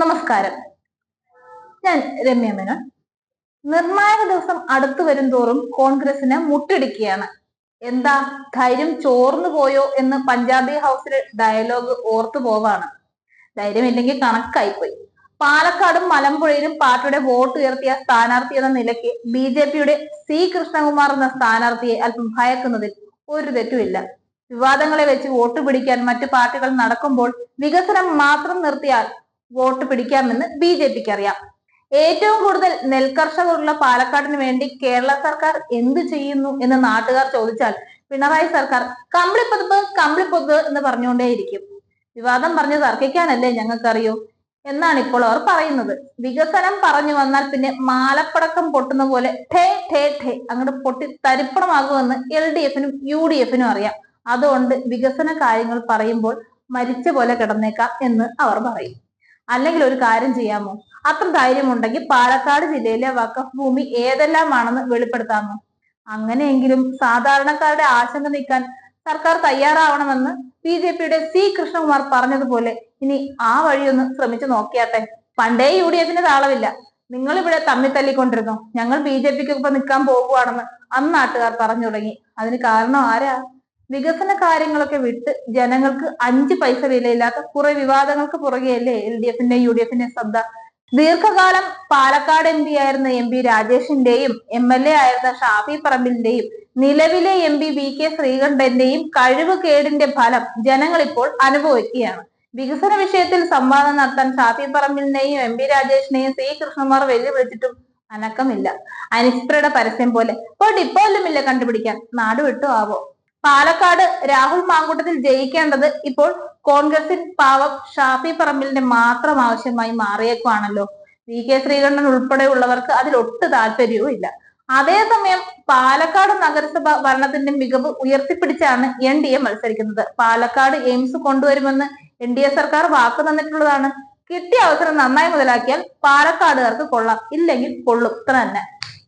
നമസ്കാരം. ഞാൻ രമ്യ മേനോൻ. നിർണായക ദിവസം അടുത്തു വരും തോറും കോൺഗ്രസിന് മുട്ടിടിക്കുകയാണ്. എന്താ ധൈര്യം ചോർന്നു പോയോ എന്ന് പഞ്ചാബി ഹൗസിലെ ഡയലോഗ് ഓർത്തു പോവാണ്. ധൈര്യമില്ലെങ്കിൽ കണക്കായിപ്പോയി. പാലക്കാടും മലമ്പുഴയിലും പാർട്ടിയുടെ വോട്ട് ഉയർത്തിയ സ്ഥാനാർത്ഥി എന്ന നിലയ്ക്ക് ബി ജെ പിയുടെ സി കൃഷ്ണകുമാർ എന്ന സ്ഥാനാർത്ഥിയെ അല്പം ഭയക്കുന്നതിൽ ഒരു തെറ്റുമില്ല. വിവാദങ്ങളെ വെച്ച് വോട്ട് പിടിക്കാൻ മറ്റു പാർട്ടികൾ നടക്കുമ്പോൾ വികസനം മാത്രം നിർത്തിയാൽ വോട്ട് പിടിക്കാമെന്ന് ബി ജെ പിക്ക് അറിയാം ഏറ്റവും കൂടുതൽ നെൽകർഷകരുള്ള പാലക്കാടിന് വേണ്ടി കേരള സർക്കാർ എന്ത് ചെയ്യുന്നു എന്ന് നാട്ടുകാർ ചോദിച്ചാൽ പിണറായി സർക്കാർ കമ്പിളിപ്പതുപ്പ് കമ്പിളിപ്പൊതുപ്പ് എന്ന് പറഞ്ഞുകൊണ്ടേയിരിക്കും. വിവാദം പറഞ്ഞ് തർക്കിക്കാനല്ലേ ഞങ്ങൾക്കറിയൂ? എന്നാണ് ഇപ്പോൾ അവർ പറയുന്നത്. വികസനം പറഞ്ഞു വന്നാൽ പിന്നെ മാലപ്പടക്കം പൊട്ടുന്ന പോലെ ഠേ ഠേ ഠേ അങ്ങോട്ട് പൊട്ടി തരിപ്പണമാകുമെന്ന് എൽ ഡി എഫിനും യു ഡി എഫിനും അറിയാം. അതുകൊണ്ട് വികസന കാര്യങ്ങൾ പറയുമ്പോൾ മരിച്ച പോലെ കിടന്നേക്കാം എന്ന് അവർ പറയും. അല്ലെങ്കിൽ ഒരു കാര്യം ചെയ്യാമോ? അത്ര ധൈര്യമുണ്ടെങ്കിൽ പാലക്കാട് ജില്ലയിലെ വഖഫ് ഭൂമി ഏതെല്ലാമാണെന്ന് വെളിപ്പെടുത്താമോ? അങ്ങനെയെങ്കിലും സാധാരണക്കാരുടെ ആശങ്ക നീക്കാൻ സർക്കാർ തയ്യാറാവണമെന്ന് ബി ജെ പിയുടെ സി കൃഷ്ണകുമാർ പറഞ്ഞതുപോലെ ഇനി ആ വഴിയൊന്ന് ശ്രമിച്ചു നോക്കിയാട്ടെ. പണ്ടേ യു ഡി എഫിന് താളമില്ല. നിങ്ങൾ ഇവിടെ തമ്മി ഞങ്ങൾ ബി ജെ പിക്ക് ഇപ്പൊ നിൽക്കാൻ പോകുവാണെന്ന് അന്ന് നാട്ടുകാർ പറഞ്ഞു തുടങ്ങി. അതിന് കാരണം ആരാ? വികസന കാര്യങ്ങളൊക്കെ വിട്ട് ജനങ്ങൾക്ക് അഞ്ച് പൈസ വിലയില്ലാത്ത കുറെ വിവാദങ്ങൾക്ക് പുറകെയല്ലേ എൽ ഡി എഫിന്റെ യു ഡി എഫിന്റെ ശ്രദ്ധ. ദീർഘകാലം പാലക്കാട് എം പി ആയിരുന്ന എം പി രാജേഷിന്റെയും എം എൽ എ ആയിരുന്ന ഷാഫി പറമ്പിന്റെയും നിലവിലെ എം പി വി കെ ശ്രീകണ്ഠന്റെയും കഴിവ് കേടിന്റെ ഫലം ജനങ്ങൾ ഇപ്പോൾ അനുഭവിക്കുകയാണ്. വികസന വിഷയത്തിൽ സംവാദം നടത്താൻ ഷാഫി പറമ്പിലിനെയും എം പി രാജേഷിനെയും സി കൃഷ്ണകുമാർ വെല്ലുവിളിച്ചിട്ടും അനക്കമില്ല. അനിസ്പ്രയുടെ പരസ്യം പോലെ. ഇപ്പോൾ ഡിപ്പോയിലുമില്ല കണ്ടുപിടിക്കാൻ. നാട് വിട്ടു ആവോ? പാലക്കാട് രാഹുൽ മാങ്കൂട്ടത്തിൽ ജയിക്കേണ്ടത് ഇപ്പോൾ കോൺഗ്രസിൻ പാവം ഷാഫി പറമ്പിലിന്റെ മാത്രം ആവശ്യമായി മാറിയേക്കുവാണല്ലോ. വി കെ ശ്രീകണ്ഠൻ ഉൾപ്പെടെയുള്ളവർക്ക് അതിൽ ഒട്ടു താല്പര്യവും ഇല്ല. അതേസമയം പാലക്കാട് നഗരസഭ ഭരണത്തിന്റെ മികവ് ഉയർത്തിപ്പിടിച്ചാണ് എൻ ഡി എ മത്സരിക്കുന്നത്. പാലക്കാട് എയിംസ് കൊണ്ടുവരുമെന്ന് എൻ ഡി എ സർക്കാർ വാക്ക് തന്നിട്ടുള്ളതാണ്. കിട്ടിയ അവസരം നന്നായി മുതലാക്കിയാൽ പാലക്കാടുകാർക്ക് കൊള്ളാം. ഇല്ലെങ്കിൽ കൊള്ളും. ഇത്ര തന്നെ.